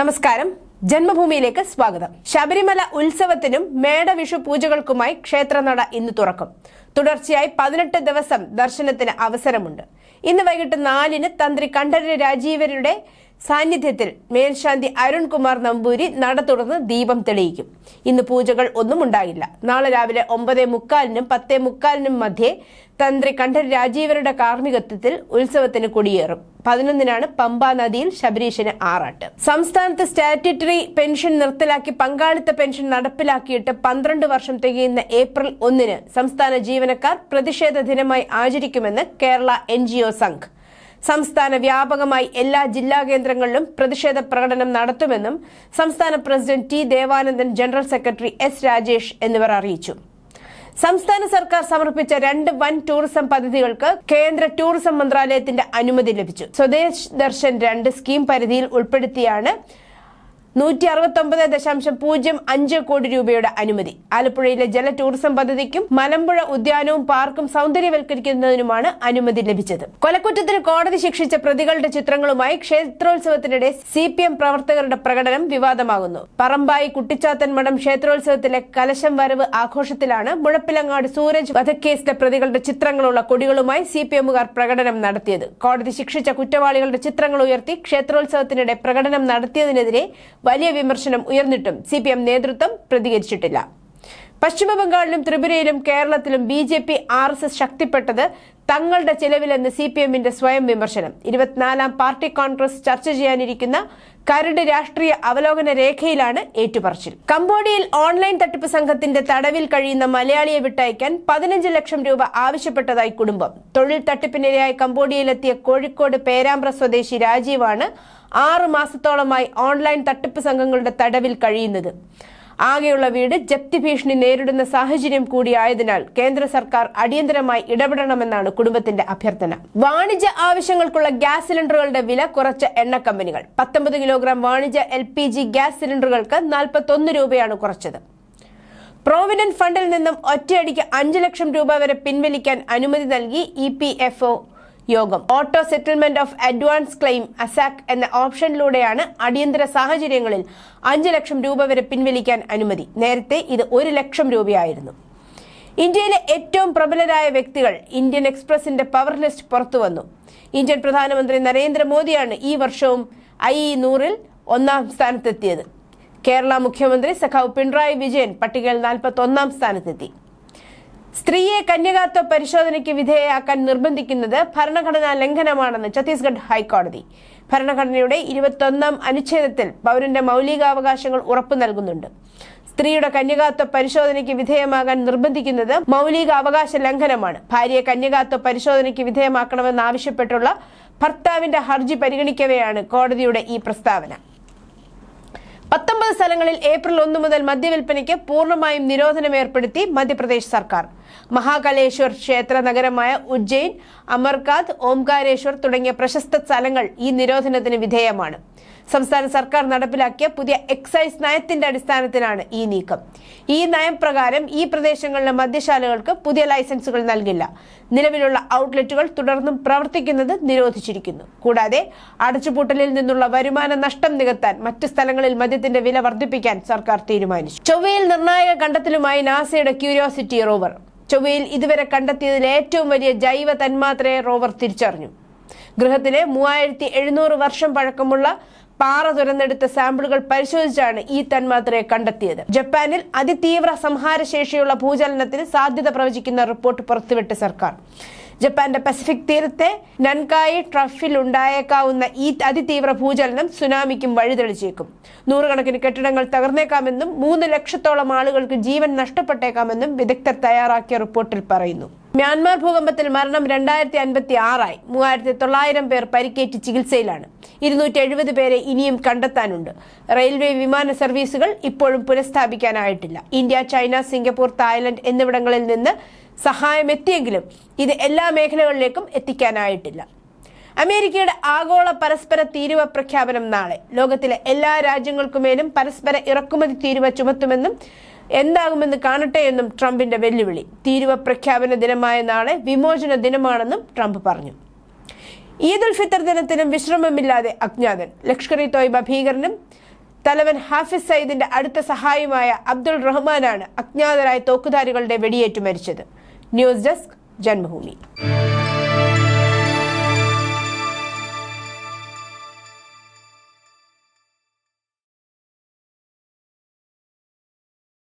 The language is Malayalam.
നമസ്കാരം. ജന്മഭൂമിയിലേക്ക് സ്വാഗതം. ശബരിമല ഉത്സവത്തിനും മേടവിഷു പൂജകൾക്കുമായി ക്ഷേത്രനട ഇന്ന് തുറക്കും. തുടർച്ചയായി പതിനെട്ട് ദിവസം ദർശനത്തിന് അവസരമുണ്ട്. ഇന്ന് വൈകിട്ട് നാലിന് തന്ത്രി കണ്ഠരര് രാജീവരുടെ സാന്നിധ്യത്തിൽ മേൽശാന്തി അരുൺകുമാർ നമ്പൂരി നട തുറന്ന് ദീപം തെളിയിക്കും. ഇന്ന് പൂജകൾ ഒന്നും ഉണ്ടാകില്ല നാളെ രാവിലെ ഒമ്പതേ മുക്കാലിനും പത്തേ മുക്കാലിനും മധ്യേ തന്ത്രി കണ്ഠൻ രാജീവരുടെ കാർമ്മികത്വത്തിൽ ഉത്സവത്തിന് കൊടിയേറും. പതിനൊന്നിനാണ് പമ്പാ നദിയിൽ ശബരീശന് ആറാട്ട്. സംസ്ഥാനത്ത് സ്റ്റാറ്റ്യൂട്ടറി പെൻഷൻ നിർത്തലാക്കി പങ്കാളിത്ത പെൻഷൻ നടപ്പിലാക്കിയിട്ട് പന്ത്രണ്ട് വർഷം തികയുന്ന ഏപ്രിൽ ഒന്നിന് സംസ്ഥാന ജീവനക്കാർ പ്രതിഷേധ ദിനമായി ആചരിക്കുമെന്ന് കേരള എൻ സംഘ്. സംസ്ഥാന വ്യാപകമായി എല്ലാ ജില്ലാ കേന്ദ്രങ്ങളിലും പ്രതിഷേധ പ്രകടനം നടത്തുമെന്നും സംസ്ഥാന president T Devanandan general secretary S Rajesh എന്നിവർ അറിയിച്ചു. സംസ്ഥാന സർക്കാർ സമർപ്പിച്ച രണ്ട് വൻ ടൂറിസം പദ്ധതികൾക്ക് കേന്ദ്ര ടൂറിസം മന്ത്രാലയത്തിന്റെ അനുമതി ലഭിച്ചു. സ്വദേശ് ദർശൻ രണ്ട് സ്കീം പരിധിയിൽ ഉൾപ്പെടുത്തിയാണ് നൂറ്റി അറുപത്തി ഒമ്പത് ദശാംശം പൂജ്യം അഞ്ച് കോടി രൂപയുടെ അനുമതി. ആലപ്പുഴയിലെ ജല ടൂറിസം പദ്ധതിക്കും മലമ്പുഴ ഉദ്യാനവും പാർക്കും സൗന്ദര്യവൽക്കരിക്കുന്നതിനുമാണ് അനുമതി ലഭിച്ചത്. കൊലക്കുറ്റത്തിന് കോടതി ശിക്ഷിച്ച പ്രതികളുടെ ചിത്രങ്ങളുമായി ക്ഷേത്രോത്സവത്തിനിടെ സി പി എം പ്രവർത്തകരുടെ പ്രകടനം വിവാദമാകുന്നു. പറമ്പായി കുട്ടിച്ചാത്തൻ മഠം ക്ഷേത്രോത്സവത്തിലെ കലശം വരവ് ആഘോഷത്തിലാണ് മുഴപ്പിലങ്ങാട് സൂരജ് വധക്കേസിലെ പ്രതികളുടെ ചിത്രങ്ങളുള്ള കൊടികളുമായി സി പി എമ്മുകാർ പ്രകടനം നടത്തിയത്. കോടതി ശിക്ഷിച്ച കുറ്റവാളികളുടെ ചിത്രങ്ങൾ ഉയർത്തി ക്ഷേത്രോത്സവത്തിനിടെ പ്രകടനം നടത്തിയതിനെതിരെ വലിയ വിമർശനം ഉയർന്നിട്ടും സി നേതൃത്വം പ്രതികരിച്ചിട്ടില്ല പശ്ചിമ ബംഗാളിലും ത്രിപുരയിലും കേരളത്തിലും B J P R S S ശക്തിപ്പെട്ടത് തങ്ങളുടെ ചെലവിലെന്ന് സി പി എമ്മിന്റെ സ്വയം വിമർശനം. ഇരുപത്തിനാലാം പാർട്ടി കോൺഗ്രസ് ചർച്ച ചെയ്യാനിരിക്കുന്ന കരട് രാഷ്ട്രീയ അവലോകന രേഖയിലാണ് ഏറ്റുപറച്ചിൽ. കംബോഡിയയിൽ ഓൺലൈൻ തട്ടിപ്പ് സംഘത്തിന്റെ തടവിൽ കഴിയുന്ന മലയാളിയെ വിട്ടയക്കാൻ പതിനഞ്ച് ലക്ഷം രൂപ ആവശ്യപ്പെട്ടതായി കുടുംബം. തൊഴിൽ തട്ടിപ്പിനിരയായി കംബോഡിയയിലെത്തിയ കോഴിക്കോട് പേരാമ്പ്ര സ്വദേശി രാജീവാണ് ആറു മാസത്തോളമായി ഓൺലൈൻ തട്ടിപ്പ് സംഘങ്ങളുടെ തടവിൽ കഴിയുന്നത്. ആകെയുള്ള വീട് ജപ്തി ഭീഷണി നേരിടുന്ന സാഹചര്യം കൂടിയായതിനാൽ കേന്ദ്ര സർക്കാർ അടിയന്തരമായി ഇടപെടണമെന്നാണ് കുടുംബത്തിന്റെ അഭ്യർത്ഥന. വാണിജ്യ ആവശ്യങ്ങൾക്കുള്ള ഗ്യാസ് സിലിണ്ടറുകളുടെ വില കുറച്ച എണ്ണ കമ്പനികൾ പത്തൊമ്പത് കിലോഗ്രാം വാണിജ്യ എൽ ഗ്യാസ് സിലിണ്ടറുകൾക്ക് നാൽപ്പത്തൊന്ന് രൂപയാണ് കുറച്ചത്. പ്രോവിഡന്റ് ഫണ്ടിൽ നിന്നും ഒറ്റയടിക്ക് അഞ്ച് ലക്ഷം രൂപ വരെ പിൻവലിക്കാൻ അനുമതി നൽകി ഇ യോഗം. Auto settlement of advance claim അസാക് എന്ന ഓപ്ഷനിലൂടെയാണ് അടിയന്തര സാഹചര്യങ്ങളിൽ അഞ്ച് ലക്ഷം രൂപ വരെ പിൻവലിക്കാൻ അനുമതി. നേരത്തെ ഇത് ഒരു ലക്ഷം രൂപയായിരുന്നു. ഇന്ത്യയിലെ ഏറ്റവും പ്രബലരായ വ്യക്തികൾ ഇന്ത്യൻ എക്സ്പ്രസിന്റെ പവർ ലിസ്റ്റ് പുറത്തുവന്നു ഇന്ത്യൻ പ്രധാനമന്ത്രി നരേന്ദ്രമോദിയാണ് ഈ വർഷവും ഐ ഇ നൂറിൽ ഒന്നാം സ്ഥാനത്തെത്തിയത്. കേരള മുഖ്യമന്ത്രി സഖാവ് പിണറായി വിജയൻ പട്ടികയിൽ നാൽപ്പത്തി ഒന്നാം സ്ഥാനത്തെത്തി. സ്ത്രീയെ കന്യകാത്വ പരിശോധനയ്ക്ക് വിധേയയാക്കാൻ നിർബന്ധിക്കുന്നത് ഭരണഘടനാ ലംഘനമാണെന്ന് ഛത്തീസ്ഗഡ് ഹൈക്കോടതി. ഭരണഘടനയുടെ ഇരുപത്തൊന്നാം അനുച്ഛേദത്തിൽ പൗരന്റെ മൗലികാവകാശങ്ങൾ ഉറപ്പു നൽകുന്നുണ്ട്. സ്ത്രീയുടെ കന്യകാത്വ പരിശോധനയ്ക്ക് വിധേയമാകാൻ നിർബന്ധിക്കുന്നത് മൗലിക അവകാശ ലംഘനമാണ്. ഭാര്യയെ കന്യകാത്വ പരിശോധനയ്ക്ക് വിധേയമാക്കണമെന്നാവശ്യപ്പെട്ടുള്ള ഭർത്താവിന്റെ ഹർജി പരിഗണിക്കവെയാണ് കോടതിയുടെ ഈ പ്രസ്താവന. പത്തൊമ്പത് സ്ഥലങ്ങളിൽ ഏപ്രിൽ ഒന്ന് മുതൽ മദ്യവിൽപ്പനയ്ക്ക് പൂർണമായും നിരോധനം ഏർപ്പെടുത്തി മധ്യപ്രദേശ് സർക്കാർ. മഹാകാലേശ്വർ ക്ഷേത്ര നഗരമായ ഉജ്ജയിൻ അമർകാദ് ഓംകാരേശ്വർ തുടങ്ങിയ പ്രശസ്ത സ്ഥലങ്ങൾ ഈ നിരോധനത്തിന് വിധേയമാണ്. സംസ്ഥാന സർക്കാർ നടപ്പിലാക്കിയ പുതിയ എക്സൈസ് നയത്തിന്റെ അടിസ്ഥാനത്തിലാണ് ഈ നീക്കം. ഈ നയം പ്രകാരം ഈ പ്രദേശങ്ങളിലെ മദ്യശാലകൾക്ക് പുതിയ ലൈസൻസുകൾ നൽകില്ല. നിലവിലുള്ള ഔട്ട്ലെറ്റുകൾ തുടർന്നും പ്രവർത്തിക്കുന്നത് നിരോധിച്ചിരിക്കുന്നു. കൂടാതെ അടച്ചുപൂട്ടലിൽ നിന്നുള്ള വരുമാന നഷ്ടം നികത്താൻ മറ്റ് സ്ഥലങ്ങളിൽ മദ്യത്തിന്റെ വില വർദ്ധിപ്പിക്കാൻ സർക്കാർ തീരുമാനിച്ചു. ചൊവ്വയിൽ നിർണായക കണ്ടെത്തലുമായി നാസയുടെ ക്യൂരിയോസിറ്റി റോവർ. ചൊവ്വയിൽ ഇതുവരെ കണ്ടെത്തിയതിൽ ഏറ്റവും വലിയ ജൈവ തന്മാത്രയെ റോവർ തിരിച്ചറിഞ്ഞു. ഗ്രഹത്തിലെ മൂവായിരത്തി എഴുന്നൂറ് വർഷം പഴക്കമുള്ള പാറ തുരന്നെടുത്ത സാമ്പിളുകൾ പരിശോധിച്ചാണ് ഈ തന്മാത്രയെ കണ്ടെത്തിയത്. ജപ്പാനിൽ അതിതീവ്ര സംഹാരശേഷിയുള്ള ഭൂചലനത്തിന് സാധ്യത പ്രവചിക്കുന്ന റിപ്പോർട്ട് പുറത്തുവിട്ട സർക്കാർ. ജപ്പാന്റെ പസഫിക് തീരത്തെ നൻകായി ട്രഫിൽ ഉണ്ടായേക്കാവുന്ന ഈ അതിതീവ്ര ഭൂചലനം സുനാമിക്കും വഴിതെളിച്ചേക്കും. നൂറുകണക്കിന് കെട്ടിടങ്ങൾ തകർന്നേക്കാമെന്നും മൂന്ന് ലക്ഷത്തോളം ആളുകൾക്ക് ജീവൻ നഷ്ടപ്പെട്ടേക്കാമെന്നും വിദഗ്ധർ തയ്യാറാക്കിയ റിപ്പോർട്ടിൽ പറയുന്നു. മ്യാൻമാർ ഭൂകമ്പത്തിൽ മരണം രണ്ടായിരത്തി അൻപത്തി ആറായി മൂവായിരത്തി തൊള്ളായിരം പേർ പരിക്കേറ്റ് ചികിത്സയിലാണ്. ഇരുന്നൂറ്റി എഴുപത് പേരെ ഇനിയും കണ്ടെത്താനുണ്ട്. റെയിൽവേ വിമാന സർവീസുകൾ ഇപ്പോഴും പുനഃസ്ഥാപിക്കാനായിട്ടില്ല. ഇന്ത്യ ചൈന സിംഗപ്പൂർ തായ്ലൻഡ് എന്നിവിടങ്ങളിൽ നിന്ന് സഹായം എത്തിയെങ്കിലും ഇത് എല്ലാ മേഖലകളിലേക്കും എത്തിക്കാനായിട്ടില്ല. അമേരിക്കയുടെ ആഗോള പരസ്പര തീരുവ പ്രഖ്യാപനം നാളെ. ലോകത്തിലെ എല്ലാ രാജ്യങ്ങൾക്കുമേലും പരസ്പര ഇറക്കുമതി തീരുവ ചുമത്തുമെന്നും എന്താകുമെന്ന് കാണട്ടെ എന്നും ട്രംപിന്റെ വെല്ലുവിളി. തീരുവ പ്രഖ്യാപന ദിനമായ നാളെ വിമോചന ദിനമാണെന്നും ട്രംപ് പറഞ്ഞു. ഈദ് ഉൽ ഫിത്തർ ദിനത്തിനും വിശ്രമമില്ലാതെ അജ്ഞാതൻ. ലഷ്കർ ഇ തോയ്ബ ഭീകരനും തലവൻ ഹാഫിസ് സയ്യിദിന്റെ അടുത്ത സഹായിയുമായ അബ്ദുൾ റഹ്മാനാണ് അജ്ഞാതരായ തോക്കുധാരികളുടെ വെടിയേറ്റു മരിച്ചത്. News desk Janmabhumi.